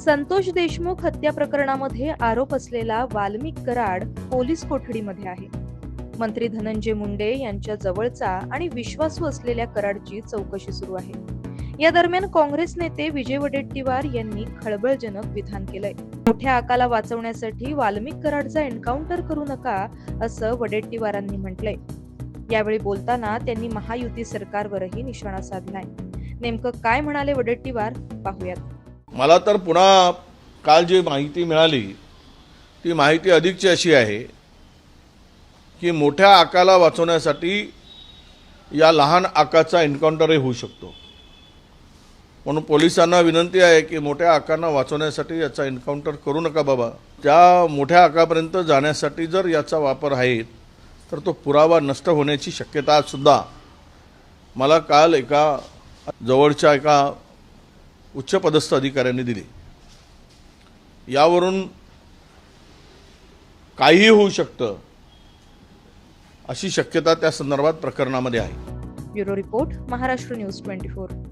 संतोष देशमुख हत्या प्रकरणामध्ये आरोप असलेला वाल्मिक कराड पोलीस कोठडीमध्ये आहे. मंत्री धनंजय मुंडे यांच्या जवळचा आणि विश्वासू असलेल्या कराडची चौकशी सुरू आहे. या दरम्यान काँग्रेस नेते विजय वडेट्टीवार यांनी खळबळजनक विधान केलंय. मोठ्या आकाला वाचवण्यासाठी वाल्मिक कराडचा एन्काउंटर करू नका असं वडेट्टीवारांनी म्हटलंय. यावेळी बोलताना त्यांनी महायुती सरकारवरही निशाणा साधलाय. नेमकं काय म्हणाले वडेट्टीवार? पाहूयात. मला तर पुन्हा काल जी माहिती मिळाली ती माहिती अधिकची अशी आहे की मोठ्या आकाला वाचवण्यासाठी या लहान आकाचा एन्काउंटरही होऊ शकतो. म्हणून पोलिसांना विनंती आहे की मोठ्या आकांना वाचवण्यासाठी याचा एन्काउंटर करू नका बाबा. त्या मोठ्या आकापर्यंत जाण्यासाठी जर याचा वापर आहे तर तो पुरावा नष्ट होण्याची शक्यता सुद्धा. मला काल एका जवळच्या एका उच्चपदस्थ अधिकाऱ्यांनी दिली. यावरून काहीही होऊ शकतं अशी शक्यता त्या संदर्भात प्रकरणामध्ये आहे. Bureau report Maharashtra news twenty four.